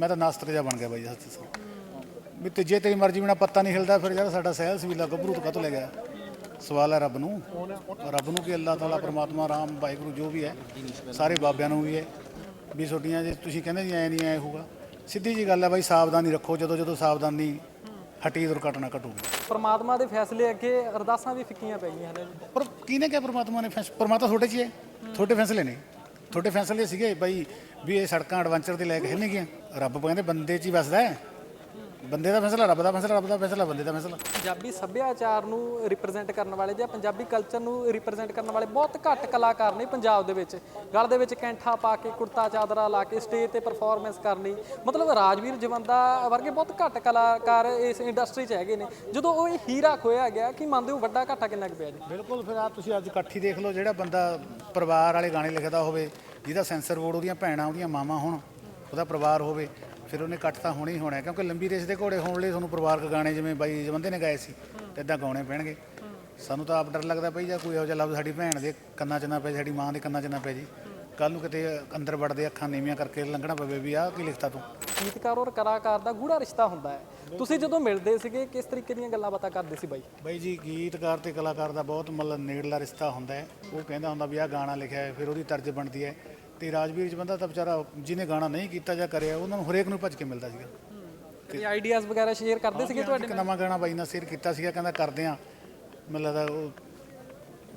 ਮੈਂ ਤਾਂ ਨਾਸਤਰ ਜਾ ਬਣ ਗਿਆ ਬਾਈ ਸੱਚ ਦੱਸਾਂ ਵੀ ਤੇ ਜੇ ਤੇਰੀ ਮਰਜ਼ੀ ਬਿਨਾ ਪੱਤਾ ਨਹੀਂ ਹਿਲਦਾ ਫਿਰ ਯਾਰ ਸਾਡਾ ਸਹਿਲ ਸਵੀਲਾ ਗੱਭਰੂ ਤੋਂ ਕਦੋਂ ਲੈ ਗਿਆ? ਸਵਾਲ ਹੈ ਰੱਬ ਨੂੰ। ਰੱਬ ਨੂੰ ਕਿ ਅੱਲਾਹ ਤਾਲਾ ਪ੍ਰਮਾਤਮਾ ਰਾਮ ਵਾਹਿਗੁਰੂ ਜੋ ਵੀ ਹੈ ਸਾਰੇ ਬਾਬਿਆਂ ਨੂੰ ਵੀ ਹੈ। ਵੀ ਛੋਟੀਆਂ ਜੇ ਤੁਸੀਂ ਕਹਿੰਦੇ ਜੀ ਐ ਨਹੀਂ ਐ ਹੋਊਗਾ। ਸਿੱਧੀ ਜੀ ਗੱਲ ਹੈ ਬਾਈ ਸਾਵਧਾਨੀ ਰੱਖੋ ਜਦੋਂ ਜਦੋਂ ਸਾਵਧਾਨੀ ਹਟੀ ਦੁਰਘਟਨਾ ਘਟੂਗੀ। ਪਰਮਾਤਮਾ ਦੇ ਫੈਸਲੇ ਅੱਗੇ ਅਰਦਾਸਾਂ ਵੀ ਫਿੱਕੀਆਂ ਪੈ ਗਈਆਂ ਨੇ ਜੀ ਪਰ ਕਿਹਨੇ ਕਿਹਾ ਪ੍ਰਮਾਤਮਾ ਨੇ ਫੈਸ ਪ੍ਰਮਾਤਮਾ ਤੁਹਾਡੇ 'ਚ ਹੀ ਹੈ। ਤੁਹਾਡੇ ਫੈਸਲੇ ਨੇ। ਤੁਹਾਡੇ ਫੈਸਲੇ ਸੀਗੇ ਬਾਈ ਵੀ ਇਹ ਸੜਕਾਂ ਐਡਵੈਂਚਰ ਦੇ ਲੈ ਕੇ ਹਿਲਣ ਗਈਆਂ ਰੱਬ ਕਹਿੰਦੇ ਬੰਦੇ 'ਚ ਹੀ ਵਸਦਾ ਹੈ। ਬੰਦੇ ਦਾ ਫੈਸਲਾ ਰੱਬ ਦਾ ਫੈਸਲਾ ਰੱਬ ਦਾ ਫੈਸਲਾ ਬੰਦੇ ਦਾ ਫੈਸਲਾ। ਪੰਜਾਬੀ ਸੱਭਿਆਚਾਰ ਨੂੰ ਰਿਪਰੈਜ਼ੈਂਟ ਕਰਨ ਵਾਲੇ ਜਾਂ ਪੰਜਾਬੀ ਕਲਚਰ ਨੂੰ ਰਿਪਰੈਜ਼ੈਂਟ ਕਰਨ ਵਾਲੇ ਬਹੁਤ ਘੱਟ ਕਲਾਕਾਰ ਨੇ ਪੰਜਾਬ ਦੇ ਵਿੱਚ। ਗਲ ਦੇ ਵਿੱਚ ਕੈਂਠਾ ਪਾ ਕੇ ਕੁੜਤਾ ਚਾਦਰਾ ਲਾ ਕੇ ਸਟੇਜ ਤੇ ਪਰਫਾਰਮੈਂਸ ਕਰਨੀ। ਮਤਲਬ ਰਾਜਵੀਰ ਜਵੰਦਾ ਵਰਗੇ ਬਹੁਤ ਘੱਟ ਕਲਾਕਾਰ ਇਸ ਇੰਡਸਟਰੀ 'ਚ ਹੈਗੇ ਨੇ। ਜਦੋਂ ਉਹ ਇਹ ਹੀਰਾ ਖੋਇਆ ਗਿਆ ਕਿ ਮੰਨਦੇ ਹੋ ਵੱਡਾ ਘਾਟਾ ਕਿੰਨਾ ਕੁ ਪਿਆ ਜੀ? ਬਿਲਕੁਲ ਫਿਰ ਆ ਤੁਸੀਂ ਅੱਜ ਇਕੱਠੀ ਦੇਖ ਲਓ ਜਿਹੜਾ ਬੰਦਾ ਪਰਿਵਾਰ ਵਾਲੇ ਗਾਣੇ ਲਿਖਦਾ ਹੋਵੇ ਜਿਹਦਾ ਸੈਂਸਰ ਬੋਰਡ ਉਹਦੀਆਂ ਭੈਣਾਂ ਉਹਦੀਆਂ ਮਾਵਾਂ ਹੋਣ ਉਹਦਾ ਪਰਿਵਾਰ ਹੋਵੇ ਫਿਰ ਉਹਨੇ ਇਕੱਠ ਤਾਂ ਹੋਣਾ ਹੀ ਹੋਣਾ ਕਿਉਂਕਿ ਲੰਬੀ ਰੇਸ ਦੇ ਘੋੜੇ ਹੋਣ ਲਈ ਤੁਹਾਨੂੰ ਪਰਿਵਾਰਕ ਗਾਣੇ ਜਿਵੇਂ ਬਾਈ ਜਵੰਦੇ ਨੇ ਗਾਏ ਸੀ ਤੇ ਇਦਾਂ ਗਾਉਣੇ ਪੈਣਗੇ। ਸਾਨੂੰ ਤਾਂ ਆਪ ਡਰ ਲੱਗਦਾ ਪਈ ਜਾਂ ਕੋਈ ਇਹੋ ਜਿਹਾ ਲਫ਼ਜ਼ ਸਾਡੀ ਭੈਣ ਦੇ ਕੰਨਾਂ 'ਚ ਨਾ ਪੈ ਸਾਡੀ ਮਾਂ ਦੇ ਕੰਨਾਂ 'ਚ ਨਾ ਪੈ ਜੀ ਕੱਲ ਨੂੰ ਕਿਤੇ ਅੰਦਰ ਵੜਦੇ ਅੱਖਾਂ ਨੀਵੀਆਂ ਕਰਕੇ ਲੰਘਣਾ ਪਵੇ ਵੀ ਆਹ ਕੀ ਲਿਖਤਾ ਤੂੰ? ਗੀਤਕਾਰ ਔਰ ਕਲਾਕਾਰ ਦਾ ਗੂੜਾ ਰਿਸ਼ਤਾ ਹੁੰਦਾ ਹੈ। ਤੁਸੀਂ ਜਦੋਂ ਮਿਲਦੇ ਸੀਗੇ ਕਿਸ ਤਰੀਕੇ ਦੀਆਂ ਗੱਲਾਂ ਬਾਤਾਂ ਕਰਦੇ ਸੀ ਬਾਈ? ਬਾਈ ਜੀ ਗੀਤਕਾਰ ਤੇ ਕਲਾਕਾਰ ਦਾ ਬਹੁਤ ਮਤਲਬ ਨੇੜਲਾ ਰਿਸ਼ਤਾ ਹੁੰਦਾ ਹੈ। ਉਹ ਕਹਿੰਦਾ ਹੁੰਦਾ ਵੀ ਆਹ ਗਾਣਾ ਲਿਖਿਆ ਹੈ ਫਿਰ ਉਹਦੀ ਤਰਜ ਬਣਦੀ ਹੈ। ਤੇ ਰਾਜਵੀਰ ਜਵੰਦਾ ਤਾਂ ਵਿਚਾਰਾ ਜਿਹਨੇ ਗਾਣਾ ਨਹੀਂ ਕੀਤਾ ਜਾਂ ਕਰਿਆ ਉਹਨਾਂ ਨੂੰ ਹਰੇਕ ਨੂੰ ਭੱਜ ਕੇ ਮਿਲਦਾ ਸੀਗਾ। ਤੇ ਆਈਡੀਆਜ਼ ਵਗੈਰਾ ਸ਼ੇਅਰ ਕਰਦੇ ਸੀਗੇ ਤੁਹਾਡੇ ਇੱਕ ਨਵਾਂ ਗਾਣਾ ਬਾਈ ਨਾਲ ਸ਼ੇਅਰ ਕੀਤਾ ਸੀਗਾ ਕਹਿੰਦਾ ਕਰਦੇ ਆ। ਮੈਨੂੰ ਲੱਗਦਾ ਉਹ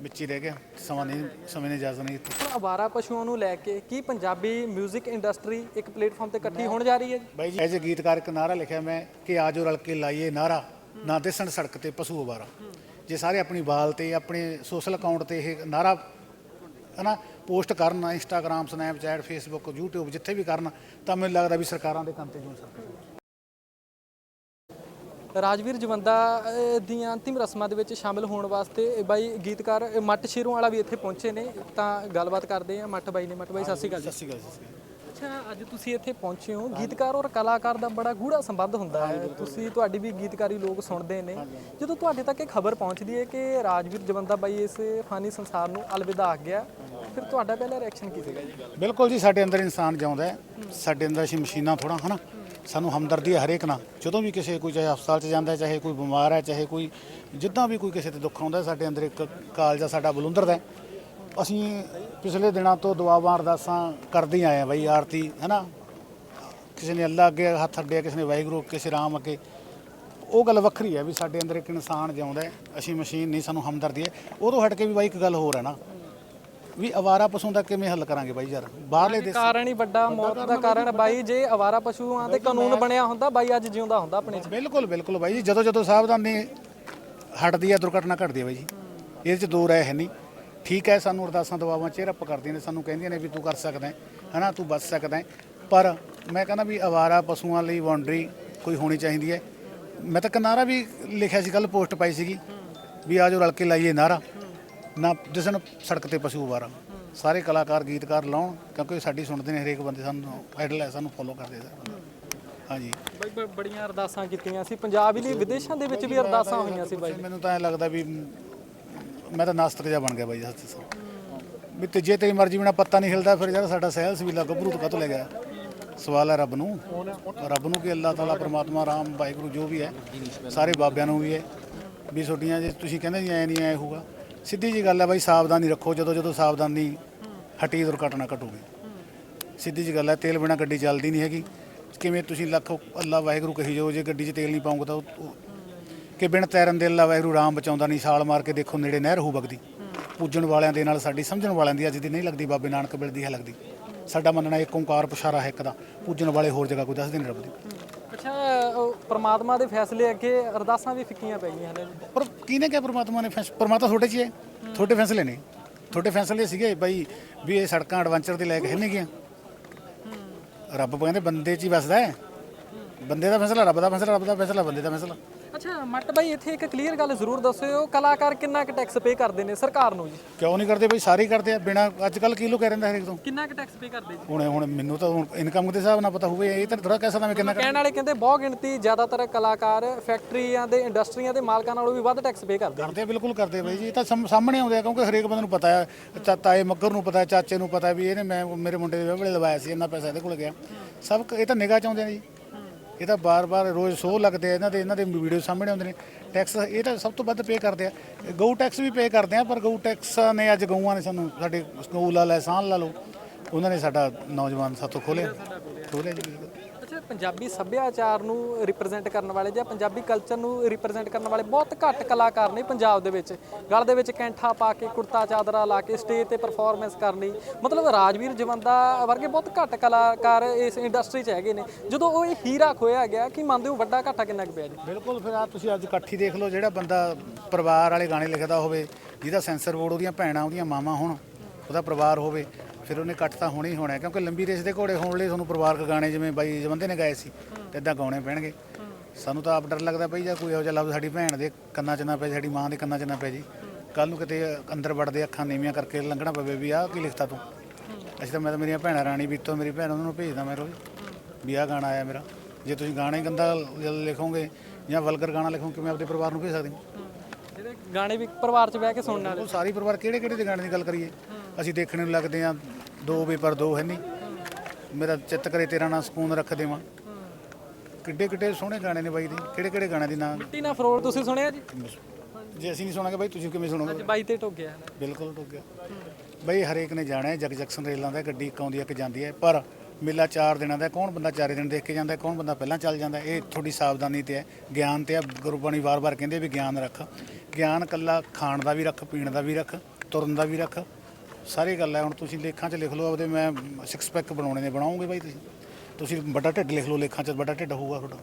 ਵਿੱਚ ਹੀ ਰਹਿ ਗਿਆ ਸਮਾਂ ਨਹੀਂ ਸਮੇਂ ਨੇ ਇਜਾਜ਼ਤ ਨਹੀਂ ਦਿੱਤੀ। ਹੁਣ ਪਸ਼ੂਆਂ ਨੂੰ ਲੈ ਕੇ ਕੀ ਪੰਜਾਬੀ 뮤직 ਇੰਡਸਟਰੀ ਇੱਕ ਪਲੇਟਫਾਰਮ ਤੇ ਇਕੱਠੀ ਹੋਣ ਜਾ ਰਹੀ ਹੈ ਬਾਈ ਜੀ ਐਜ਼ ਗੀਤਕਾਰ ਇੱਕ ਨਾਰਾ ਲਿਖਿਆ ਮੈਂ ਕਿ ਆਜੋ ਰਲ ਕੇ ਲਾਈਏ ਨਾਰਾ ਨਾ ਦਿਸਣ ਸੜਕ ਤੇ ਪਸ਼ੂ ਅਵਾਰਾ। ਜੇ ਸਾਰੇ ਆਪਣੀ ਬਾਲ ਤੇ ਆਪਣੇ ਸੋਸ਼ਲ ਅਕਾਊਂਟ ਤੇ ਇਹ ਨਾਰਾ ਹਨਾ ਪੋਸਟ ਕਰਨ ਇੰਸਟਾਗ੍ਰam ਸਨੈਪਚੈਟ ਫੇਸਬੁੱਕ YouTube ਜਿੱਥੇ ਵੀ ਕਰਨ ਤਾਂ ਮੈਨੂੰ ਲੱਗਦਾ ਵੀ ਸਰਕਾਰਾਂ ਦੇ ਕੰਨ ਤੇ ਜੂੰ ਸਕਦਾ ਰਾਜਵੀਰ ਜਵੰਦਾ ਦੀਆਂ ਅੰਤਿਮ ਰਸਮਾਂ ਦੇ ਵਿੱਚ ਸ਼ਾਮਿਲ ਹੋਣ ਵਾਸਤੇ ਬਾਈ ਗੀਤਕਾਰ ਮੱਟ ਸ਼ੇਰੋਂ ਵਾਲਾ ਵੀ ਇੱਥੇ ਪਹੁੰਚੇ ਨੇ ਤਾਂ ਗੱਲਬਾਤ ਕਰਦੇ ਆ ਮੱਟ ਬਾਈ ਨੇ ਮੱਟ ਬਾਈ ਸਤਿ ਸ਼੍ਰੀ ਅਕਾਲ ਜੀ। ਸਤਿ ਸ਼੍ਰੀ ਅਕਾਲ ਜੀ, ਸਤਿ ਸ਼੍ਰੀ ਅਕਾਲ। ਅੱਛਾ ਅੱਜ ਤੁਸੀਂ ਇੱਥੇ ਪਹੁੰਚੇ ਹੋ। ਗੀਤਕਾਰ ਔਰ ਕਲਾਕਾਰ ਦਾ ਬੜਾ ਗੂੜਾ ਸੰਬੰਧ ਹੁੰਦਾ ਹੈ। ਤੁਸੀਂ ਤੁਹਾਡੀ ਵੀ ਗੀਤਕਾਰੀ ਲੋਕ ਸੁਣਦੇ ਨੇ। ਜਦੋਂ ਤੁਹਾਡੇ ਤੱਕ ਇਹ ਖਬਰ ਪਹੁੰਚਦੀ ਹੈ ਕਿ ਰਾਜਵੀਰ ਜਵੰਦਾ ਬਾਈ ਇਸ ਫਾਨੀ ਸੰਸਾਰ ਨੂੰ ਅਲਵਿਦਾ ਆ ਗਿਆ ਫਿਰ ਤੁਹਾਡਾ ਪਹਿਲਾ ਰਿਐਕਸ਼ਨ ਕੀ ਸੀਗਾ ਜੀ? ਬਿਲਕੁਲ ਜੀ ਸਾਡੇ ਅੰਦਰ ਇਨਸਾਨ ਜਿਉਂਦਾ ਹੈ। ਸਾਡੇ ਅੰਦਰ ਅਸੀਂ ਮਸ਼ੀਨਾਂ ਥੋੜਾ ਹਨਾ? ਸਾਨੂੰ ਹਮਦਰਦੀ ਹੈ ਹਰੇਕ ਨਾਲ। ਜਦੋਂ ਵੀ ਕਿਸੇ ਕੋਈ ਚਾਹੇ ਹਸਪਤਾਲ 'ਚ ਜਾਂਦਾ ਚਾਹੇ ਕੋਈ ਬਿਮਾਰ ਹੈ ਚਾਹੇ ਕੋਈ ਜਿੱਦਾਂ ਵੀ ਕੋਈ ਕਿਸੇ ਤੇ ਦੁੱਖ ਆਉਂਦਾ ਸਾਡੇ ਅੰਦਰ ਇੱਕ ਕਾਲਜਾ ਸਾਡਾ ਬਲੁੰਦਰਦਾ ਹੈ। ਅਸੀਂ ਪਿਛਲੇ ਦਿਨਾਂ ਤੋਂ ਦੁਆਵਾਂ ਅਰਦਾਸਾਂ ਕਰਦੇ ਆਏ ਆ ਬਈ ਆਰਤੀ ਹਨਾ? ਕਿਸੇ ਨੇ ਅੱਲਾ ਅੱਗੇ ਹੱਥ ਅੱਡਿਆ ਕਿਸੇ ਨੇ ਵਾਹਿਗੁਰੂ ਕਿਸੇ ਰਾਮ ਅੱਗੇ। ਉਹ ਗੱਲ ਵੱਖਰੀ ਹੈ ਵੀ ਸਾਡੇ ਅੰਦਰ ਇੱਕ ਇਨਸਾਨ ਜਿਉਂਦਾ ਹੈ ਅਸੀਂ ਮਸ਼ੀਨ ਨਹੀਂ ਸਾਨੂੰ ਹਮਦਰਦੀ ਹੈ। ਉਦੋਂ ਹਟ ਕੇ ਵੀ ਬਾਈ ਇੱਕ ਗੱਲ ਹੋਰ ਹੈ ਨਾ ਵੀ ਅਵਾਰਾ ਪਸ਼ੂ ਦਾ ਕਿਵੇਂ ਹੱਲ ਕਰਾਂਗੇ ਬਾਈ ਯਾਰ? ਬਾਹਰਲੇ ਦੇਸ਼ ਕਾਰਨ ਹੀ ਵੱਡਾ ਮੌਤ ਦਾ ਕਾਰਨ ਬਾਈ ਜੇ ਅਵਾਰਾ ਪਸ਼ੂਆਂ ਤੇ ਕਾਨੂੰਨ ਬਣਿਆ ਹੁੰਦਾ ਬਾਈ ਅੱਜ ਜਿਉਂਦਾ ਹੁੰਦਾ ਆਪਣੇ ਚ। ਬਿਲਕੁਲ ਬਿਲਕੁਲ ਬਾਈ ਜੀ ਜਦੋਂ ਜਦੋਂ ਸਾਵਧਾਨੀ ਹਟਦੀ ਹੈ ਦੁਰਘਟਨਾ ਘਟਦੀ ਹੈ ਬਾਈ ਜੀ। ਇਹਦੇ ਚ ਦੋ ਰਾਏ ਹੈ ਨਹੀਂ। ਠੀਕ ਹੈ ਸਾਨੂੰ ਅਰਦਾਸਾਂ ਦਵਾਵਾਂ ਚਿਹਰ ਅਪ ਕਰਦੀਆਂ ਨੇ ਸਾਨੂੰ ਕਹਿੰਦੀਆਂ ਨੇ ਵੀ ਤੂੰ ਕਰ ਸਕਦਾ ਹੈ ਹਨਾ ਤੂੰ ਬਚ ਸਕਦਾ ਹੈ। ਪਰ ਮੈਂ ਕਹਿੰਦਾ ਵੀ ਅਵਾਰਾ ਪਸ਼ੂਆਂ ਲਈ ਬਾਉਂਡਰੀ ਕੋਈ ਹੋਣੀ ਚਾਹੀਦੀ ਹੈ। ਮੈਂ ਤਾਂ ਕਿਨਾਰਾ ਵੀ ਲਿਖਿਆ ਸੀ ਕੱਲ ਪੋਸਟ ਪਾਈ ਸੀਗੀ ਵੀ ਆਜੋ ਰਲ ਕੇ ਲਾਈਏ ਨਾਰਾ। ਨਾ ਜਿਸਨ ਸੜਕ ਤੇ ਪਸ਼ੂ ਅਵਾਰਾ ਸਾਰੇ ਕਲਾਕਾਰ ਗੀਤਕਾਰ ਲਾਉਣ ਕਿਉਂਕਿ ਸਾਡੀ ਸੁਣਦੇ ਨੇ ਹਰੇਕ ਬੰਦੇ ਸਾਨੂੰ ਆਈਡਲ ਹੈ ਸਾਨੂੰ ਫੋਲੋ ਕਰਦੇ ਸਰ ਹਾਂਜੀ। ਬਾਈ ਬ- ਬੜੀਆਂ ਅਰਦਾਸਾਂ ਕੀਤੀਆਂ ਸੀ। ਪੰਜਾਬ ਹੀ ਨਹੀਂ ਵਿਦੇਸ਼ਾਂ ਦੇ ਵਿੱਚ ਵੀ ਅਰਦਾਸਾਂ ਹੋਈਆਂ ਸੀ ਬਾਈ। ਮੈਨੂੰ ਤਾਂ ਐ ਲੱਗਦਾ ਵੀ ਮੈਂ ਤਾਂ ਨਾਸਤਕ ਜਿਹਾ ਬਣ ਗਿਆ ਬਾਈ ਸੱਚ ਦੱਸਾਂ ਵੀ ਤੇ ਜੇ ਤੇਰੀ ਮਰਜ਼ੀ ਬਿਨਾ ਪੱਤਾ ਨਹੀਂ ਹਿਲਦਾ ਫਿਰ ਯਾਰ ਸਾਡਾ ਸਹਿਲ ਸਵੀਲਾ ਗੱਭਰੂ ਤੋਂ ਕਦੋਂ ਲੈ ਗਿਆ? ਸਵਾਲ ਹੈ ਰੱਬ ਨੂੰ। ਰੱਬ ਨੂੰ ਕਿ ਅੱਲਾਹ ਤਾਲਾ, ਪਰਮਾਤਮਾ, ਰਾਮ, ਵਾਹਿਗੁਰੂ ਜੋ ਵੀ ਹੈ, ਸਾਰੇ ਬਾਬਿਆਂ ਨੂੰ ਵੀ ਹੈ। ਵੀ ਛੋਟੀਆਂ ਜੇ ਤੁਸੀਂ ਕਹਿੰਦੇ ਜੀ ਐ ਨਹੀਂ ਐ ਹੋਊਗਾ। ਸਿੱਧੀ ਜੀ ਗੱਲ ਹੈ ਬਾਈ, ਸਾਵਧਾਨੀ ਰੱਖੋ, ਜਦੋਂ ਜਦੋਂ ਸਾਵਧਾਨੀ ਹਟੀ ਦੁਰਘਟਨਾ ਘਟੂਗੀ। ਸਿੱਧੀ ਜੀ ਗੱਲ ਹੈ, ਤੇਲ ਬਿਨਾ ਗੱਡੀ ਚੱਲਦੀ ਨਹੀਂ ਹੈਗੀ। ਕਿਵੇਂ ਤੁਸੀਂ ਲੱਖ ਅੱਲਾ ਵਾਹਿਗੁਰੂ ਕਹੀ ਜਾਓ, ਜੇ ਗੱਡੀ 'ਚ ਤੇਲ ਨਹੀਂ ਪਾਉਂਗੇ ਤਾਂ ਉਹ ਕਿ ਬਿਨ ਤੈਰਨ ਦੇ ਅੱਲਾ ਵਾਹਿਗੁਰੂ ਰਾਮ ਬਚਾਉਂਦਾ ਨਹੀਂ ਛਾਲ ਮਾਰ ਕੇ ਦੇਖੋ ਨੇੜੇ ਨਹਿਰ ਹੋ ਵਗਦੀ। ਪੂਜਣ ਵਾਲਿਆਂ ਦੇ ਨਾਲ ਸਾਡੀ ਸਮਝਣ ਵਾਲਿਆਂ ਦੀ ਅੱਜ ਦੀ ਨਹੀਂ ਲੱਗਦੀ ਬਾਬੇ ਨਾਨਕ ਮਿਲਦੀ ਹੈ ਲੱਗਦੀ। ਸਾਡਾ ਮੰਨਣਾ ਇੱਕ ਓੰਕਾਰ ਪੁਸ਼ਾਰਾ ਹੈ ਇੱਕ ਦਾ ਪੂਜਣ ਵਾਲੇ ਹੋਰ ਜਗ੍ਹਾ ਕੋਈ ਦੱਸਦੇ ਨਹੀਂ ਰੱਬ ਦੀ? ਅੱਛਾ ਉਹ ਪ੍ਰਮਾਤਮਾ ਦੇ ਫੈਸਲੇ ਅੱਗੇ ਅਰਦਾਸਾਂ ਵੀ ਫਿੱਕੀਆਂ ਪੈ ਗਈਆਂ ਨੇ ਪਰ ਕਿਹਨੇ ਕਿਹਾ ਪ੍ਰਮਾਤਮਾ ਨੇ ਪ੍ਰਮਾਤਮਾ ਤੁਹਾਡੇ 'ਚ ਹੀ ਹੈ? ਤੁਹਾਡੇ ਫੈਸਲੇ ਨੇ। ਤੁਹਾਡੇ ਫੈਸਲੇ ਸੀਗੇ ਬਾਈ ਵੀ ਇਹ ਸੜਕਾਂ ਐਡਵੈਂਚਰ ਦੇ ਲੈ ਕੇ ਹਿਲਣ ਗਈਆਂ ਰੱਬ ਕਹਿੰਦੇ ਬੰਦੇ 'ਚ ਹੀ ਵਸਦਾ ਹੈ। ਬੰਦੇ ਦਾ ਫੈਸਲਾ ਰੱਬ ਦਾ ਫੈਸਲਾ ਰੱਬ ਦਾ ਫੈਸਲਾ ਬੰਦੇ ਦਾ ਫੈਸਲਾ। ਅੱਛਾ ਮੱਟ ਬਾਈ ਇੱਥੇ ਇੱਕ ਕਲੀਅਰ ਗੱਲ ਜ਼ਰੂਰ ਦੱਸਿਓ ਕਲਾਕਾਰ ਕਿੰਨਾ ਕੁ ਟੈਕਸ ਪੇ ਕਰਦੇ ਨੇ ਸਰਕਾਰ ਨੂੰ ਜੀ? ਕਿਉਂ ਨਹੀਂ ਕਰਦੇ ਬਈ ਸਾਰੇ ਹੀ ਕਰਦੇ ਆ ਬਿਨਾ ਅੱਜ ਕੱਲ ਕਿਲੋ ਕਹਿ ਰਹਿੰਦਾ ਹਰੇਕ ਤੋਂ? ਕਿੰਨਾ ਕੁ ਟੈਕਸ ਪੇ ਕਰਦੇ ਜੀ? ਹੁਣ ਹੁਣ ਮੈਨੂੰ ਤਾਂ ਹੁਣ ਇਨਕਮ ਦੇ ਹਿਸਾਬ ਨਾਲ ਪਤਾ ਹੋਵੇ ਇਹ ਤਾਂ ਥੋੜਾ ਕਹਿ ਸਕਦਾ ਮੈਂ ਕਿੰਨਾ ਕਹਿਣ ਵਾਲੇ ਕਹਿੰਦੇ ਬਹੁਤ ਗਿਣਤੀ ਜ਼ਿਆਦਾਤਰ ਕਲਾਕਾਰ ਫੈਕਟਰੀਆਂ ਦੇ ਇੰਡਸਟਰੀਆਂ ਦੇ ਮਾਲਕਾਂ ਨਾਲੋਂ ਵੀ ਵੱਧ ਟੈਕਸ ਪੇ ਕਰਦੇ ਕਰਦੇ ਆ, ਬਿਲਕੁਲ ਕਰਦੇ ਆ ਬਾਈ ਜੀ ਇਹ ਤਾਂ ਸਾਹਮ- ਸਾਹਮਣੇ ਆਉਂਦੇ ਆ ਕਿਉਂਕਿ ਹਰੇਕ ਬੰਦੇ ਨੂੰ ਪਤਾ ਹੈ ਚਾ- ਤਾਏ ਮੱਗਰ ਨੂੰ ਪਤਾ ਹੈ ਚਾਚੇ ਨੂੰ ਪਤਾ ਵੀ ਇਹਨੇ ਮੈਂ ਮੇਰੇ ਮੁੰਡੇ ਦੇ ਵਿਆਹ ਵੇਲੇ ਲਵਾਇਆ ਸੀ ਇੰਨਾ ਪੈਸਾ ਇਹਦੇ ਕੋਲ ਗਿਆ। ਸਭ ਕ- ਇਹ ਤਾਂ ਨਿਗਾਹ ਚ ਆਉਂਦੇ ਨੇ ਜੀ। ਇਹ ਤਾਂ ਬਾਰ-ਬਾਰ ਰੋਜ਼ ਸ਼ੋਅ ਲੱਗਦੇ ਆ ਇਹਨਾਂ ਦੇ ਇਹਨਾਂ ਦੇ ਵੀਡੀਓ ਸਾਹਮਣੇ ਆਉਂਦੇ ਨੇ। ਟੈਕਸ ਇਹ ਤਾਂ ਸਭ ਤੋਂ ਵੱਧ ਪੇ ਕਰਦੇ ਆ। ਗਊ ਟੈਕਸ ਵੀ ਪੇ ਕਰਦੇ ਆ, ਪਰ ਗਊ ਟੈਕਸ ਨੇ ਅੱਜ ਗਊਆਂ ਨੇ ਸਾਨੂੰ, ਸਾਡੇ ਸਕੂਲ ਲਾ ਲੈ, ਸਾਂਝ ਲਾ ਲਓ। ਉਹਨਾਂ ਨੇ ਸਾਡਾ ਨੌਜਵਾਨ ਸਾਥੋਂ ਖੋਲਿਆ ਖੋਲਿਆ ਜੀ। ਪੰਜਾਬੀ ਸੱਭਿਆਚਾਰ ਨੂੰ ਰਿਪਰੈਜ਼ੈਂਟ ਕਰਨ ਵਾਲੇ ਜਾਂ ਪੰਜਾਬੀ ਕਲਚਰ ਨੂੰ ਰਿਪਰੈਜ਼ੈਂਟ ਕਰਨ ਵਾਲੇ ਬਹੁਤ ਘੱਟ ਕਲਾਕਾਰ ਨੇ ਪੰਜਾਬ ਦੇ ਵਿੱਚ। ਗਲ ਦੇ ਵਿੱਚ ਕੈਂਠਾ ਪਾ ਕੇ, ਕੁੜਤਾ ਚਾਦਰਾ ਲਾ ਕੇ ਸਟੇਜ ਤੇ ਪਰਫਾਰਮੈਂਸ ਕਰਨੀ ਮਤਲਬ ਰਾਜਵੀਰ ਜਵੰਦਾ ਵਰਗੇ ਬਹੁਤ ਘੱਟ ਕਲਾਕਾਰ ਇਸ ਇੰਡਸਟਰੀ 'ਚ ਹੈਗੇ ਨੇ। ਜਦੋਂ ਉਹ ਇਹ ਹੀਰਾ ਖੋਇਆ ਗਿਆ ਕਿ ਮੰਨਦੇ ਹੋ ਵੱਡਾ ਘਾਟਾ ਕਿੰਨਾ ਕੁ ਪਿਆ ਜੀ? ਬਿਲਕੁਲ, ਫਿਰ ਆ ਤੁਸੀਂ ਅੱਜ ਇਕੱਠੀ ਦੇਖ ਲਓ ਜਿਹੜਾ ਬੰਦਾ ਪਰਿਵਾਰ ਵਾਲੇ ਗਾਣੇ ਲਿਖਦਾ ਹੋਵੇ, ਜਿਹਦਾ ਸੈਂਸਰ ਬੋਰਡ, ਉਹਦੀਆਂ ਭੈਣਾਂ, ਉਹਦੀਆਂ ਮਾਵਾਂ ਹੋਣ, ਉਹਦਾ ਪਰਿਵਾਰ ਹੋਵੇ। ਫਿਰ ਉਹਨੇ ਇਕੱਠ ਤਾਂ ਹੋਣਾ ਹੀ ਹੋਣਾ ਹੈ, ਕਿਉਂਕਿ ਲੰਬੀ ਰੇਸ ਦੇ ਘੋੜੇ ਹੋਣ ਲਈ ਤੁਹਾਨੂੰ ਪਰਿਵਾਰਕ ਗਾਣੇ ਜਿਵੇਂ ਬਾਈ ਜਵੰਦੇ ਨੇ ਗਾਏ ਸੀ ਤੇ ਇਦਾਂ ਗਾਉਣੇ ਪੈਣਗੇ। ਸਾਨੂੰ ਤਾਂ ਆਪ ਡਰ ਲੱਗਦਾ ਬਈ ਜਾਂ ਕੋਈ ਇਹੋ ਜਿਹਾ ਲਫ਼ਜ਼ ਸਾਡੀ ਭੈਣ ਦੇ ਕੰਨਾਂ 'ਚ ਨਾ ਪੈ ਸਾਡੀ ਮਾਂ ਦੇ ਕੰਨਾਂ 'ਚ ਨਾ ਪੈ ਜੀ। ਕੱਲ ਨੂੰ ਕਿਤੇ ਅੰਦਰ ਵੜਦੇ ਅੱਖਾਂ ਨੀਵੀਆਂ ਕਰਕੇ ਲੰਘਣਾ ਪਵੇ ਵੀ ਆਹ ਕੀ ਲਿਖਤਾ ਤੂੰ। ਅਸੀਂ ਤਾਂ ਮੈਂ ਤਾਂ ਮੇਰੀਆਂ ਭੈਣਾਂ ਰਾਣੀ ਬੀਤੋ ਮੇਰੀ ਭੈਣ ਉਹਨਾਂ ਨੂੰ ਭੇਜਦਾ ਮੈਂ ਰੋਜ਼ ਵੀ ਆਹ ਗਾਣਾ ਆਇਆ ਮੇਰਾ। ਜੇ ਤੁਸੀਂ ਗਾਣਾ ਹੀ ਗੰਦਾ ਲਿਖੋਗੇ ਜਾਂ ਵਲਗਰ ਗਾਣਾ ਲਿਖੋ ਕਿਵੇਂ ਆਪਣੇ ਪਰਿਵਾਰ ਨੂੰ ਭੇਜ ਸਕਦੇ ਹੋ? ਜਿਹੜੇ ਗਾਣੇ ਵੀ ਪਰਿਵਾਰ 'ਚ ਬਹਿ ਕੇ ਸੁਣਨ ਵਾਲੇ। ਉਹ ਸਾਰੀ ਪਰਿਵਾਰ ਕਿਹੜੇ ਕਿਹੜੇ ਦੇ ਗਾਣੇ ਦੀ ਗੱਲ ਕਰੀਏ? ਅਸੀਂ ਦੇਖਣੇ ਨੂੰ ਲੱਗਦੇ ਆ ਦੋ ਵੇ ਪਰ ਦੋ ਹੈ ਨਹੀਂ। ਮੇਰਾ ਚਿੱਤ ਕਰੇ ਤੇਰਾ ਨਾਂ ਸਕੂਨ ਰੱਖ ਦੇਵਾਂ। ਕਿੱਡੇ ਕਿੱਡੇ ਸੋਹਣੇ ਗਾਣੇ ਨੇ ਬਾਈ ਦੇ। ਕਿਹੜੇ ਕਿਹੜੇ ਗਾਣੇ ਦੀ ਨਾਂ? ਮਿੱਟੀ ਨਾ ਫਰੋਲ ਤੁਸੀਂ ਸੁਣਿਆ ਜੀ? ਜੇ ਅਸੀਂ ਨਹੀਂ ਸੁਣਾਂਗੇ ਬਾਈ ਤੁਸੀਂ ਕਿਵੇਂ ਸੁਣੋਗੇ? ਅੱਜ ਬਾਈ ਤੇ ਟੁੱਕ ਗਿਆ ਬਿਲਕੁਲ ਟੁੱਕ ਗਿਆ। ਬਈ ਹਰੇਕ ਨੇ ਜਾਣਾ ਹੈ ਜਗ ਜਕਸਨ ਰੇਲਾਂ ਦਾ ਗੱਡੀ ਇੱਕ ਆਉਂਦੀ ਹੈ ਇੱਕ ਜਾਂਦੀ ਹੈ। ਪਰ ਮੇਲਾ 4 ਦਿਨਾਂ ਦਾ ਹੈ, ਕੌਣ ਬੰਦਾ ਚਾਰੇ ਦਿਨ ਦੇਖ ਕੇ ਜਾਂਦਾ ਹੈ, ਕੌਣ ਬੰਦਾ ਪਹਿਲਾਂ ਚੱਲ ਜਾਂਦਾ ਹੈ, ਇਹ ਤੁਹਾਡੀ ਸਾਵਧਾਨੀ ਤੇ ਹੈ। ਗਿਆਨ ਤੇ ਹੈ ਗੁਰਬਾਣੀ ਵਾਰ-ਵਾਰ ਕਹਿੰਦੇ ਵੀ ਗਿਆਨ ਰੱਖ। ਗਿਆਨ ਕੱਲਾ ਖਾਣ ਦਾ ਵੀ ਰੱਖ ਪੀਣ ਦਾ ਵੀ ਰੱਖ ਤੁਰਨ ਦਾ ਵੀ ਰੱਖ। ਸਾਰੀ ਗੱਲ ਹੈ ਹੁਣ ਤੁਸੀਂ ਲੇਖਾਂ 'ਚ ਲਿਖ ਲਓ ਆਪਦੇ ਮੈਂ ਸਿਕਸ ਪੈਕ ਬਣਾਉਣੇ ਨੇ ਬਣਾਉਂਗੇ ਬਾਈ ਤੁਸੀਂ? ਤੁਸੀਂ ਵੱਡਾ ਢਿੱਡ ਲਿਖ ਲਓ ਲੇਖਾਂ 'ਚ ਵੱਡਾ ਢਿੱਡ ਹੋਊਗਾ ਤੁਹਾਡਾ।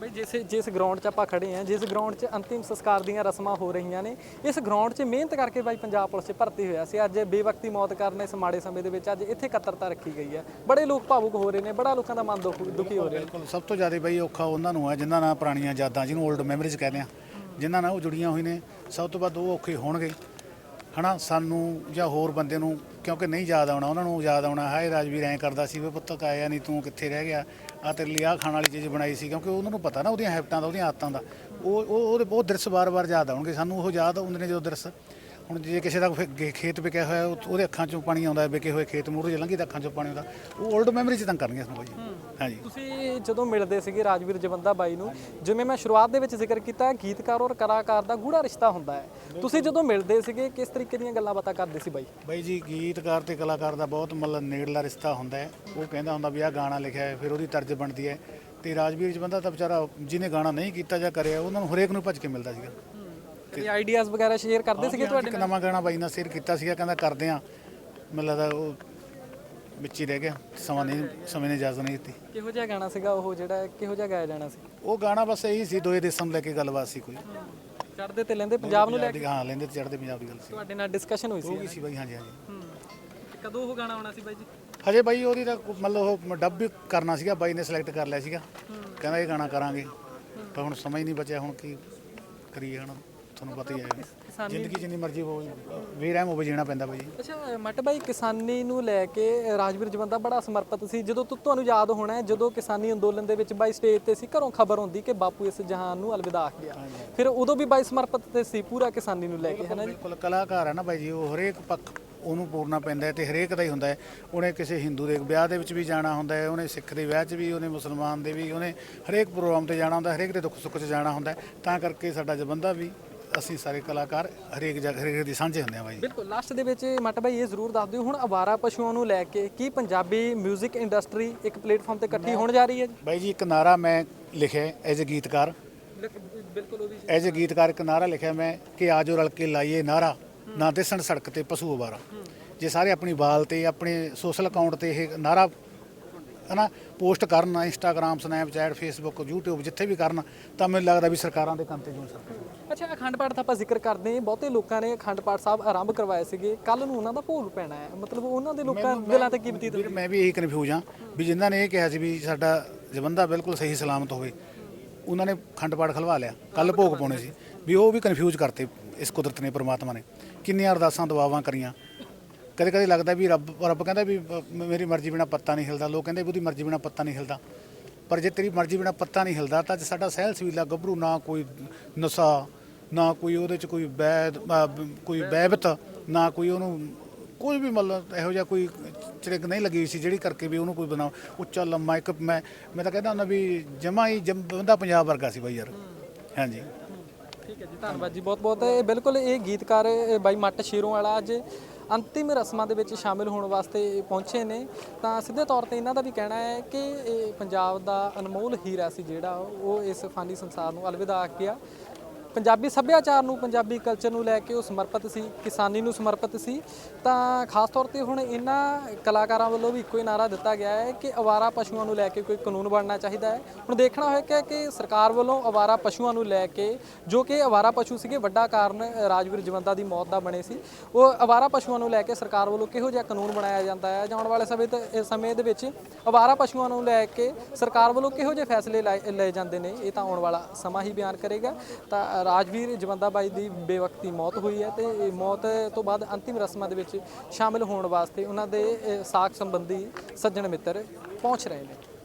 ਬਈ ਜਿਸ ਜਿਸ ਗਰਾਊਂਡ 'ਚ ਆਪਾਂ ਖੜੇ ਆਂ ਜਿਸ ਗਰਾਊਂਡ 'ਚ ਅੰਤਿਮ ਸੰਸਕਾਰ ਦੀਆਂ ਰਸਮਾਂ ਹੋ ਰਹੀਆਂ ਨੇ ਇਸ ਗਰਾਊਂਡ 'ਚ ਮਿਹਨਤ ਕਰਕੇ ਬਾਈ ਪੰਜਾਬ ਪੁਲਿਸ 'ਚ ਭਰਤੀ ਹੋਇਆ ਸੀ। ਅੱਜ ਬੇਵਕਤੀ ਮੌਤ ਕਰਨ ਇਸ ਮਾੜੇ ਸਮੇਂ ਦੇ ਵਿੱਚ ਅੱਜ ਇੱਥੇ ਇਕੱਤਰਤਾ ਰੱਖੀ ਗਈ ਹੈ। ਬੜੇ ਲੋਕ ਭਾਵੁਕ ਹੋ ਰਹੇ ਨੇ ਬੜਾ ਲੋਕਾਂ ਦਾ ਮਨ ਦੁੱਖ ਦੁਖੀ ਹੋ ਰਿਹਾ ਬਿਲਕੁਲ ਸਭ ਤੋਂ ਜ਼ਿਆਦਾ ਬਈ ਔਖਾ ਉਹਨਾਂ ਨੂੰ ਹੈ ਜਿਨ੍ਹਾਂ ਨਾਲ ਪੁਰਾਣੀਆਂ ਯਾਦਾਂ ਜਿਹਨੂੰ 올ਡ ਮੈਮਰੀਜ਼ ਕਹਿੰਦੇ ਆ ਜਿਨ੍ਹਾਂ ਨਾਲ ਉਹ ਜੁੜੀਆਂ ਹੋਈਆਂ ਨੇ ਸਭ ਤੋਂ ਵੱਧ ਉਹ ਔਖੇ ਹੋਣਗੇ। ਹਨਾ, ਸਾਨੂੰ ਜਾਂ ਹੋਰ ਬੰਦੇ ਨੂੰ, ਕਿਉਂਕਿ ਨਹੀਂ ਯਾਦ ਆਉਣਾ, ਉਹਨਾਂ ਨੂੰ ਯਾਦ ਆਉਣਾ, ਹਾਏ ਰਾਜਵੀਰ ਐਂ ਕਰਦਾ ਸੀ, ਵੀ ਪੁੱਤ ਕਾਇਆ ਨਹੀਂ ਤੂੰ ਕਿੱਥੇ ਰਹਿ ਗਿਆ? ਆ ਤੇਰੇ ਲਈ ਆਹ ਖਾਣ ਵਾਲੀ ਚੀਜ਼ ਬਣਾਈ ਸੀ, ਕਿਉਂਕਿ ਉਹਨਾਂ ਨੂੰ ਪਤਾ ਨਾ ਉਹਦੀਆਂ ਹੈਬਿਟਾਂ ਦਾ, ਉਹਦੀਆਂ ਆਦਤਾਂ ਦਾ। ਉਹ ਉਹ, ਉਹਦੇ ਬਹੁਤ ਦਿਰਸ ਵਾਰ ਵਾਰ ਯਾਦ ਆਉਣਗੇ, ਸਾਨੂੰ ਉਹ ਯਾਦ ਹੁੰਦੇ ਨੇ ਜਦੋਂ ਦਿਰਸ ਹੁਣ ਜੇ ਕਿਸੇ ਦਾ ਗੇ- ਖੇਤ ਵਿਕਿਆ ਹੋਇਆ ਉਹ- ਉਹਦੇ ਅੱਖਾਂ 'ਚੋਂ ਪਾਣੀ ਆਉਂਦਾ ਵਿਕੇ ਹੋਏ ਖੇਤ ਮੂਹਰੇ ਜੇ ਲੰਘੀ ਤਾਂ ਅੱਖਾਂ 'ਚੋਂ ਪਾਣੀ ਆਉਂਦਾ। ਉਹ 올ਡ ਮੈਮਰੀ 'ਚ ਤਾਂ ਕਰਨਗੇ ਸਾਨੂੰ ਬਾਈ ਹਾਂਜੀ। ਤੁਸੀਂ ਜਦੋਂ ਮਿਲਦੇ ਸੀਗੇ ਰਾਜਵੀਰ ਜਵੰਦਾ ਬਾਈ ਨੂੰ ਜਿਵੇਂ ਮੈਂ ਸ਼ੁਰੂਆਤ ਦੇ ਵਿੱਚ ਜ਼ਿਕਰ ਕੀਤਾ ਗੀਤਕਾਰ ਔਰ ਕਲਾਕਾਰ ਦਾ ਗੂੜਾ ਰਿਸ਼ਤਾ ਹੁੰਦਾ ਹੈ। ਤੁਸੀਂ ਜਦੋਂ ਮਿਲਦੇ ਸੀਗੇ ਕਿਸ ਤਰੀਕੇ ਦੀਆਂ ਗੱਲਾਂ ਬਾਤਾਂ ਕਰਦੇ ਸੀ ਬਾਈ? ਬਾਈ ਜੀ ਗੀਤਕਾਰ ਤੇ ਕਲਾਕਾਰ ਦਾ ਬਹੁਤ ਮਤਲਬ ਨੇੜਲਾ ਰਿਸ਼ਤਾ ਹੁੰਦਾ ਹੈ। ਉਹ ਕਹਿੰਦਾ ਹੁੰਦਾ ਵੀ ਆਹ ਗਾਣਾ ਲਿਖਿਆ ਹੈ ਫਿਰ ਉਹਦੀ ਤਰਜ ਬਣਦੀ ਹੈ। ਤੇ ਰਾਜਵੀਰ ਬੰਦਾ ਤਾਂ ਵਿਚਾਰਾ ਜਿਹਨੇ ਗਾਣਾ ਨਹੀਂ ਕੀਤਾ ਜਾਂ ਕਰਿਆ ਉਹਨਾਂ ਨੂੰ ਹਰੇਕ ਨੂੰ ਭੱਜ ਕੇ ਮਿਲਦਾ ਸੀਗਾ। ਕਦੇ ਆਈਡੀਆਜ਼ ਵਗੈਰਾ ਸ਼ੇਅਰ ਕਰਦੇ ਸੀਗੇ ਤੁਹਾਡੇ ਇੱਕ ਨਵਾਂ ਗਾਣਾ ਬਾਈ ਨਾਲ ਸ਼ੇਅਰ ਕੀਤਾ ਸੀਗਾ ਕਹਿੰਦਾ ਕਰਦੇ ਆ ਮੈਨੂੰ ਲੱਗਦਾ ਉਹ ਵਿੱਚ ਹੀ ਰਹਿ ਗਿਆ ਸਮਾਂ ਨਹੀਂ ਸਮੇਂ ਨੇ ਇਜਾਜ਼ਤ ਨਹੀਂ ਦਿੱਤੀ। ਕਿਹੋ ਜਿਹਾ ਗਾਣਾ ਸੀਗਾ ਉਹ ਜਿਹੜਾ ਕਿਹੋ ਜਿਹਾ ਗਾਇਆ ਜਾਣਾ ਸੀ? ਉਹ ਗਾਣਾ ਬਸ ਇਹੀ ਸੀ ਦੋਏ ਦੇਸ਼ਾਂ ਨੂੰ ਲੈ ਕੇ ਗੱਲਬਾਤ ਸੀ ਕੋਈ। ਚੜਦੇ ਤੇ ਲੈਂਦੇ ਪੰਜਾਬ ਨੂੰ ਲੈ ਕੇ? ਹਾਂ ਲੈਂਦੇ ਤੇ ਚੜਦੇ ਪੰਜਾਬ ਦੀ ਗੱਲ ਸੀ। ਤੁਹਾਡੇ ਨਾਲ ਡਿਸਕਸ਼ਨ ਹੋਈ ਸੀ ਉਹ ਵੀ ਸੀ ਬਾਈ ਹਾਂਜੀ ਹਾਂਜੀ। ਹੂੰ। ਤੇ ਕਦੋਂ ਉਹ ਗਾਣਾ ਆਉਣਾ ਸੀ ਬਾਈ ਜੀ? ਹਜੇ ਬਾਈ ਉਹਦੀ ਤਾਂ ਮਤਲਬ ਉਹ ਡੱਬ ਵੀ ਕਰਨਾ ਸੀਗਾ ਬਾਈ ਨੇ ਸਿਲੈਕਟ ਕਰ ਲਿਆ ਸੀਗਾ। ਕਹਿੰਦਾ ਇਹ ਗਾਣਾ ਕਰਾਂਗੇ। ਪਰ ਹੁਣ ਸਮਝ ਨਹੀਂ ਬਚਿਆ ਹੁਣ ਕੀ ਕਰੀਏ ਹੁਣ? ਤੁਹਾਨੂੰ ਪਤਾ ਹੀ ਹੈ। ਜ਼ਿੰਦਗੀ ਜਿੰਨੀ ਮਰਜ਼ੀ ਹੋਵੇ ਵੇਰਾਮ ਹੋਵੇ ਜੀਣਾ ਪੈਂਦਾ ਬਾਈ ਅੱਛਾ ਮੱਟ ਬਾਈ ਕਿਸਾਨੀ ਨੂੰ ਲੈ ਕੇ ਰਾਜਵੀਰ ਜਵੰਦਾ ਬੜਾ ਸਮਰਪਿਤ ਸੀ। ਜਦੋਂ ਤੁਹਾਨੂੰ ਯਾਦ ਹੋਣਾ ਹੈ ਜਦੋਂ ਕਿਸਾਨੀ ਅੰਦੋਲਨ ਦੇ ਵਿੱਚ ਬਾਈ ਸਟੇਜ ਤੇ ਸੀ ਘਰੋਂ ਖਬਰ ਹੁੰਦੀ ਕਿ ਬਾਪੂ ਇਸ ਜਹਾਨ ਨੂੰ ਅਲਵਿਦਾ ਆਖ ਗਿਆ। ਫਿਰ ਉਦੋਂ ਵੀ ਬਾਈ ਸਮਰਪਿਤ ਤੇ ਸੀ ਪੂਰਾ ਕਿਸਾਨੀ ਨੂੰ ਲੈ ਕੇ ਹੈ ਨਾ ਜੀ? ਬਿਲਕੁਲ। ਕਲਾਕਾਰ ਹੈ ਨਾ ਬਾਈ ਜੀ ਉਹ ਹਰੇਕ ਪੱਖ ਉਹਨੂੰ ਪੂਰਨਾ ਪੈਂਦਾ ਤੇ ਹਰੇਕ ਦਾ ਹੀ ਹੁੰਦਾ ਹੈ। ਉਹਨੇ ਕਿਸੇ ਹਿੰਦੂ ਦੇ ਵਿਆਹ ਦੇ ਵਿੱਚ ਵੀ ਜਾਣਾ ਹੁੰਦਾ ਹੈ ਉਹਨੇ ਸਿੱਖ ਦੇ ਵਿਆਹ 'ਚ ਵੀ ਉਹਨੇ ਮੁਸਲਮਾਨ ਦੇ ਵੀ ਉਹਨੇ ਹਰੇਕ ਪ੍ਰੋਗਰਾਮ ਤੇ ਜਾਣਾ ਹੁੰਦਾ ਹਰੇਕ ਦੇ ਦੁੱਖ ਸੁੱਖ 'ਚ ਜਾਣਾ ਹੁੰਦਾ। ਤਾਂ ਕਰਕੇ ਸਾਡਾ ਜਬੰਦਾ ਵੀ ਅਸੀਂ ਸਾਰੇ ਕਲਾਕਾਰ ਹਰੇਕ ਜਗ੍ਹਾ ਹਰੇਕ ਦੀ ਸਾਂਝੇ ਹੁੰਦੇ ਆ ਬਾਈ। ਬਿਲਕੁਲ ਲਾਸਟ ਦੇ ਵਿੱਚ ਮੱਟ ਬਾਈ ਇਹ ਜ਼ਰੂਰ ਦੱਸ ਦਿਓ ਹੁਣ ਅਵਾਰਾ ਪਸ਼ੂਆਂ ਨੂੰ ਲੈ ਕੇ ਕੀ ਪੰਜਾਬੀ 뮤직 ਇੰਡਸਟਰੀ ਇੱਕ ਪਲੇਟਫਾਰਮ ਤੇ ਇਕੱਠੀ ਹੋਣ ਜਾ ਰਹੀ ਹੈ ਜੀ? ਬਾਈ ਜੀ ਇੱਕ ਨਾਰਾ ਮੈਂ ਲਿਖਿਆ ਐਜ਼ ਅ ਗੀਤਕਾਰ। ਬਿਲਕੁਲ ਉਹ ਵੀ ਐਜ਼ ਅ ਗੀਤਕਾਰ ਇੱਕ ਨਾਰਾ ਲਿਖਿਆ ਮੈਂ ਕਿ ਆਜੋ ਰਲ ਕੇ ਲਾਈਏ ਨਾਰਾ ਨਾ ਦਿਸਣ ਸੜਕ ਤੇ ਪਸ਼ੂ ਅਵਾਰਾ। ਜੇ ਸਾਰੇ ਆਪਣੀ ਬਾਲ ਤੇ ਆਪਣੇ ਸੋਸ਼ਲ ਅਕਾਊਂਟ ਤੇ ਇਹ ਨਾਰਾ ਹਨਾ ਪੋਸਟ ਕਰਨ ਇੰਸਟਾਗ੍ਰam ਸਨੈਪਚੈਟ ਫੇਸਬੁੱਕ YouTube ਜਿੱਥੇ ਵੀ ਕਰਨ ਤਾਂ ਮੈਨੂੰ ਲੱਗਦਾ ਵੀ ਸਰਕਾਰਾਂ ਦੇ ਕੰਮ ਤੇ ਜੁੜ ਸਕਦੇ ਅੱਛਾ ਅਖੰਡ ਪਾਠ ਦਾ ਆਪਾਂ ਜ਼ਿਕਰ ਕਰਦੇ ਹਾਂ। ਬਹੁਤੇ ਲੋਕਾਂ ਨੇ ਅਖੰਡ ਪਾਠ ਸਾਹਿਬ ਆਰੰਭ ਕਰਵਾਏ ਸੀਗੇ। ਕੱਲ ਨੂੰ ਉਹਨਾਂ ਦਾ ਭੋਗ ਪੈਣਾ ਹੈ। ਮਤਲਬ ਉਹਨਾਂ ਦੇ ਲੋਕਾਂ ਦਿਲਾਂ ਤੇ ਕੀ ਬਤੀਤ ਮੈਂ ਵੀ ਇਹੀ ਕਨਫਿਊਜ਼ ਹਾਂ ਵੀ ਜਿਨ੍ਹਾਂ ਨੇ ਇਹ ਕਿਹਾ ਸੀ ਵੀ ਸਾਡਾ ਜਵੰਦਾ ਬਿਲਕੁਲ ਸਹੀ ਸਲਾਮਤ ਹੋਵੇ ਉਹਨਾਂ ਨੇ ਖੰਡ ਪਾਠ ਖਲਵਾ ਲਿਆ। ਕੱਲ ਭੋਗ ਪਾਉਣੇ ਸੀ। ਵੀ ਉਹ ਵੀ ਕਨਫਿਊਜ਼ ਕਰਤੇ ਇਸ ਕੁਦਰਤ ਨੇ ਪ੍ਰਮਾਤਮਾ ਨੇ। ਕਿੰਨੀਆਂ ਅਰਦਾਸਾਂ ਦੁਆਵਾਂ ਕਰੀਆਂ। ਕਦੇ ਕਦੇ ਲੱਗਦਾ ਵੀ ਰੱਬ ਰੱਬ ਕਹਿੰਦਾ ਵੀ ਮੇਰੀ ਮਰਜ਼ੀ ਬਿਨਾ ਪੱਤਾ ਨਹੀਂ ਹਿਲਦਾ। ਲੋਕ ਕਹਿੰਦੇ ਵੀ ਉਹਦੀ ਮਰਜ਼ੀ ਬਿਨਾ ਪੱਤਾ ਨਹੀਂ ਹਿਲਦਾ। ਪਰ ਜੇ ਤੇਰੀ ਮਰਜ਼ੀ ਬਿਨਾ ਪੱਤਾ ਨਹੀਂ ਹਿਲਦਾ, ਤਾਂ ਅੱਜ ਸਾਡਾ ਸਹਿਲ ਸਵੀਲਾ ਗੱਭਰੂ ਨਾ ਕੋਈ ਨਸ਼ਾ, ਨਾ ਕੋਈ ਉਹਦੇ ਚ ਕੋਈ ਬੈਦ ਕੋਈ ਬੈਬਤ ਨਾ ਕੋਈ ਉਹਨੂੰ ਕੋਈ ਵੀ ਮਤਲਬ ਇਹੋ ਜਿਹਾ ਕੋਈ ਚਿੜਕ ਨਹੀਂ ਲੱਗੀ ਹੋਈ ਸੀ, ਜਿਹੜੀ ਕਰਕੇ ਵੀ ਉਹਨੂੰ ਕੋਈ ਬਣਾ, ਉੱਚਾ, ਲੰਮਾ ਇੱਕ ਮੈਂ ਮੈਂ ਤਾਂ ਕਹਿੰਦਾ ਹੁੰਦਾ ਵੀ ਜਮਾ ਹੀ ਜਮ- ਬੰਦਾ ਪੰਜਾਬ ਵਰਗਾ ਸੀ ਬਾਈ ਯਾਰ। ਹਾਂਜੀ। ਠੀਕ ਹੈ ਜੀ, ਧੰਨਵਾਦ ਜੀ ਬਹੁਤ ਬਹੁਤ ਇਹ ਬਿਲਕੁਲ ਇਹ ਗੀਤਕਾਰ ਬਾਈ ਮੱਟ ਸ਼ੇਰੋਂ ਵਾਲਾ ਅੱਜ ਅੰਤਿਮ ਰਸਮਾਂ ਦੇ ਵਿੱਚ ਸ਼ਾਮਿਲ ਹੋਣ ਵਾਸਤੇ ਪਹੁੰਚੇ ਨੇ, ਤਾਂ ਸਿੱਧੇ ਤੌਰ ਤੇ ਇਹਨਾਂ ਦਾ ਵੀ ਕਹਿਣਾ ਹੈ ਕਿ ਇਹ ਪੰਜਾਬ ਦਾ ਅਨਮੋਲ ਹੀਰਾ ਸੀ ਜਿਹੜਾ ਉਹ ਇਸ ਫਾਨੀ ਸੰਸਾਰ ਨੂੰ ਅਲਵਿਦਾ ਆਖ ਗਿਆ ਪੰਜਾਬੀ ਸੱਭਿਆਚਾਰ ਨੂੰ, ਪੰਜਾਬੀ ਕਲਚਰ ਨੂੰ ਲੈ ਕੇ ਉਹ ਸਮਰਪਿਤ ਸੀ, ਕਿਸਾਨੀ ਨੂੰ ਸਮਰਪਿਤ ਸੀ। ਤਾਂ ਖਾਸ ਤੌਰ ਤੇ ਹੁਣ ਇਹਨਾਂ ਕਲਾਕਾਰਾਂ ਵੱਲੋਂ ਵੀ ਇੱਕੋ ਹੀ ਨਾਰਾ ਦਿੱਤਾ ਗਿਆ ਹੈ ਕਿ ਅਵਾਰਾ ਪਸ਼ੂਆਂ ਨੂੰ ਲੈ ਕੇ ਕੋਈ ਕਾਨੂੰਨ ਬਣਨਾ ਚਾਹੀਦਾ ਹੈ। ਹੁਣ ਦੇਖਣਾ ਹੋਏਗਾ ਕਿ ਸਰਕਾਰ ਵੱਲੋਂ ਅਵਾਰਾ ਪਸ਼ੂਆਂ ਨੂੰ ਲੈ ਕੇ ਜੋ ਕਿ ਅਵਾਰਾ ਪਸ਼ੂ ਸੀਗੇ, ਵੱਡਾ ਕਾਰਨ ਰਾਜਵੀਰ ਜਵੰਦਾ ਦੀ ਮੌਤ ਦਾ ਬਣੇ ਸੀ। ਉਹ ਅਵਾਰਾ ਪਸ਼ੂਆਂ ਨੂੰ ਲੈ ਕੇ ਸਰਕਾਰ ਵੱਲੋਂ ਕਿਹੋ ਜਿਹਾ ਕਾਨੂੰਨ ਬਣਾਇਆ ਜਾਂਦਾ ਹੈ? ਜਾਂ ਆਉਣ ਵਾਲੇ ਸਮੇਂ ਤੇ ਸਮੇਂ ਦੇ ਵਿੱਚ ਅਵਾਰਾ ਪਸ਼ੂਆਂ ਨੂੰ ਲੈ ਕੇ ਸਰਕਾਰ ਵੱਲੋਂ ਕਿਹੋ ਜਿਹੇ ਫੈਸਲੇ ਲਾਏ- ਲਏ ਜਾਂਦੇ ਨੇ? ਇਹ ਤਾਂ ਆਉਣ ਵਾਲਾ ਸਮਾਂ ਹੀ ਬਿਆਨ ਕਰੇਗਾ। ਤਾਂ ਰਾਜਵੀਰ ਜਵੰਦਾ ਬਾਈ ਦੀ ਬੇਵਕਤੀ ਮੌਤ ਹੋਈ ਹੈ ਤੇ ਮੌਤ ਤੋਂ ਬਾਅਦ ਅੰਤਿਮ ਰਸਮਾਂ ਦੇ ਵਿੱਚ ਸ਼ਾਮਿਲ ਹੋਣ ਵਾਸਤੇ ਉਹਨਾਂ ਦੇ ਸਾਕ ਸੰਬੰਧੀ ਸੱਜਣ ਮਿੱਤਰ ਪਹੁੰਚ ਰਹੇ ਨੇ।